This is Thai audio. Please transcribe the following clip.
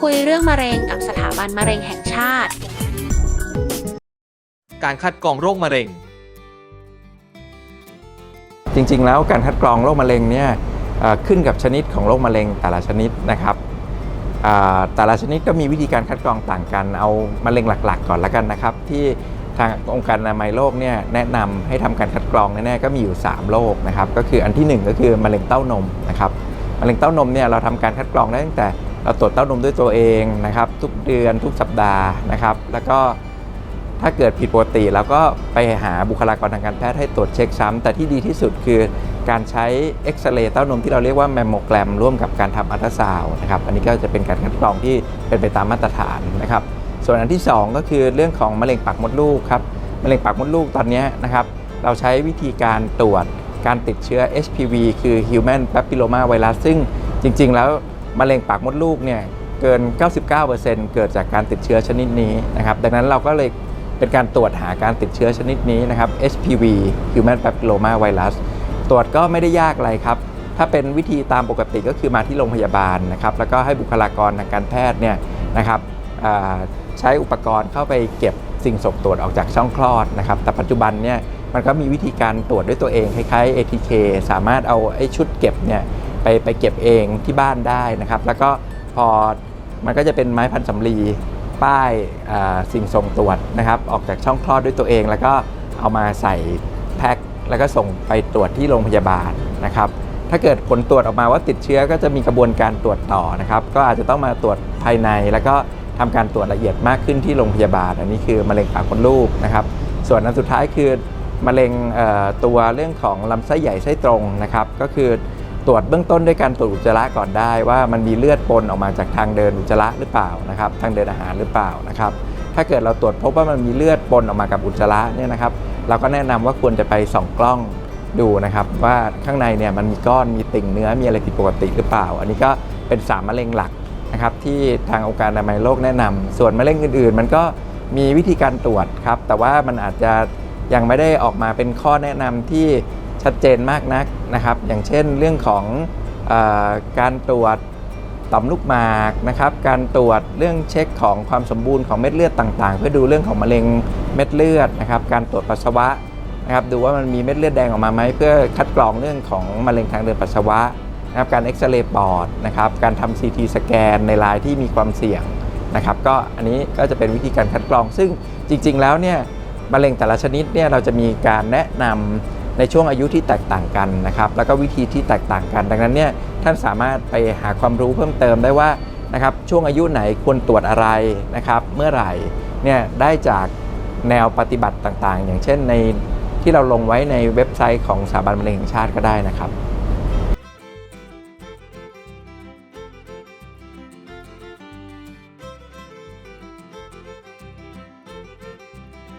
คุยเรื่องมะเร็งกับสถาบันมะเร็งแห่งชาติ การคัดกรองโรคมะเร็ง จริงๆ แล้วการคัดกรองโรคมะเร็งเนี่ยเอ่อขึ้นกับชนิดของโรคมะเร็งแต่ละชนิดนะครับอ่าแต่ละชนิดก็มีวิธีการคัดกรองต่างกัน เอามะเร็งหลัก ๆ ก่อนละกันนะครับ ที่ ทางองค์การอนามัยโลกเนี่ยแนะนำให้ทำการคัดกรองแน่ๆก็มีอยู่ 3 โรคนะครับ ก็คืออันที่ 1 ก็คือมะเร็งเต้านมนะครับมะเร็งเต้านมเนี่ยเราทำการคัดกรองได้ตั้งแต่เราตรวจเต้านมด้วยตัวเองนะครับ ทุกเดือนทุกสัปดาห์นะครับ แล้วก็ถ้าเกิดผิดปกติเราก็ไปหาบุคลากรทางการแพทย์ให้ตรวจเช็คซ้ำแต่ที่ดีที่สุดคือการใช้เอ็กซเรย์เต้านมที่เราเรียกว่าแมมโมแกรมร่วมกับการทำอัลตราซาวน์นะครับ อันนี้ก็จะเป็นการคัดกรองที่เป็นไปตามมาตรฐานนะครับ ส่วนอันที่ 2 ก็คือเรื่องของมะเร็งปากมดลูกครับมะเร็งปากมดลูกตอนนี้นะครับเราใช้วิธีการตรวจการติดเชื้อ HPV คือ Human Papilloma Virus ซึ่งจริง ๆ แล้วมะเร็งปากมดลูกเนี่ยเกิน 99%เกิดจากการติดเชื้อชนิดนี้นะครับดังนั้นเราก็เลยเป็นการตรวจหาการติดเชื้อชนิดนี้นะครับ HPV Human Papilloma Virus ตรวจก็ไม่ได้ยากอะไรครับ ถ้าเป็นวิธีตามปกติก็คือมาที่โรงพยาบาลนะครับ แล้วก็ให้บุคลากรทางการแพทย์เนี่ยนะครับ ใช้อุปกรณ์เข้าไปเก็บสิ่งส่งตรวจออกจากช่องคลอดนะครับ แต่ปัจจุบันเนี่ยมันก็มีวิธีการตรวจด้วยตัวเองคล้ายๆ ATK สามารถเอาไอ้ชุดเก็บเนี่ยไปไปเก็บเองที่บ้านได้นะครับ แล้วก็พอมันก็จะเป็นไม้พันสำลีป้ายสิ่งส่งตรวจนะครับ ออกจากช่องคลอดด้วยตัวเอง แล้วก็เอามาใส่แพ็คแล้วก็ส่งไปตรวจที่โรงพยาบาลนะครับ ถ้าเกิดผลตรวจออกมาว่าติดเชื้อก็จะมีกระบวนการตรวจต่อนะครับ ก็อาจจะต้องมาตรวจภายในแล้วก็ ทำการตรวจละเอียดมากขึ้นที่โรงพยาบาล อันนี้คือมะเร็งปากมดลูกนะครับ ส่วนอันสุดท้ายคือมะเร็งตัวเรื่องของลำไส้ใหญ่ไส้ตรงนะครับ ก็คือตรวจเบื้องต้นด้วยการตรวจอุจจาระก่อนได้ ว่ามันมีเลือดปนออกมาจากทางเดินอุจจาระหรือเปล่านะครับ ทางเดินอาหารหรือเปล่านะครับ ถ้าเกิดเราตรวจพบว่ามันมีเลือดปนออกมากับอุจจาระเนี่ยนะครับ เราก็แนะนำว่าควรจะไปส่องกล้องดูนะครับว่าข้างในเนี่ยมันมีก้อนมีติ่งเนื้อมีอะไรผิดปกติหรือเปล่า อันนี้ก็เป็นสามมะเร็งหลัก นะครับที่ทางองค์การอนามัยโลกแนะนำส่วนมะเร็งอื่น ๆ มันก็มีวิธีการตรวจครับ แต่ว่ามันอาจจะยังไม่ได้ออกมาเป็นข้อแนะนำที่ชัดเจนมากนักนะครับ อย่างเช่นเรื่องของออการตรวจต่อมลูกหมากนะครับ การตรวจเรื่องเช็คของความสมบูรณ์ของเม็ดเลือดต่างๆ เพื่อดูเรื่องของมะเร็งเม็ดเลือดนะครับ การตรวจปัสสาวะนะครับ ดูว่ามันมีเม็ดเลือดแดงออกมาไหมเพื่อคัดกรองเรื่องของมะเร็งทางเดินปัสสาวะ นะครับการเอ็กซเรย์ปอดนะครับการทำซีทีสแกนในรายที่มีความเสี่ยงนะครับก็อันนี้ก็จะเป็นวิธีการคัดกรอง ซึ่งจริง ๆ แล้วเนี่ยมะเร็งแต่ละชนิดเนี่ยเราจะมีการแนะนำในช่วงอายุที่แตกต่างกันนะครับแล้วก็วิธีที่แตกต่างกัน ดังนั้นเนี่ยท่านสามารถไปหาความรู้เพิ่มเติมได้ว่านะครับช่วงอายุไหนควรตรวจอะไรนะครับเมื่อไหร่เนี่ยได้จากแนวปฏิบัติต่างๆ อย่างเช่นในที่เราลงไว้ในเว็บไซต์ของสถาบันมะเร็งแห่งชาติก็ได้นะครับ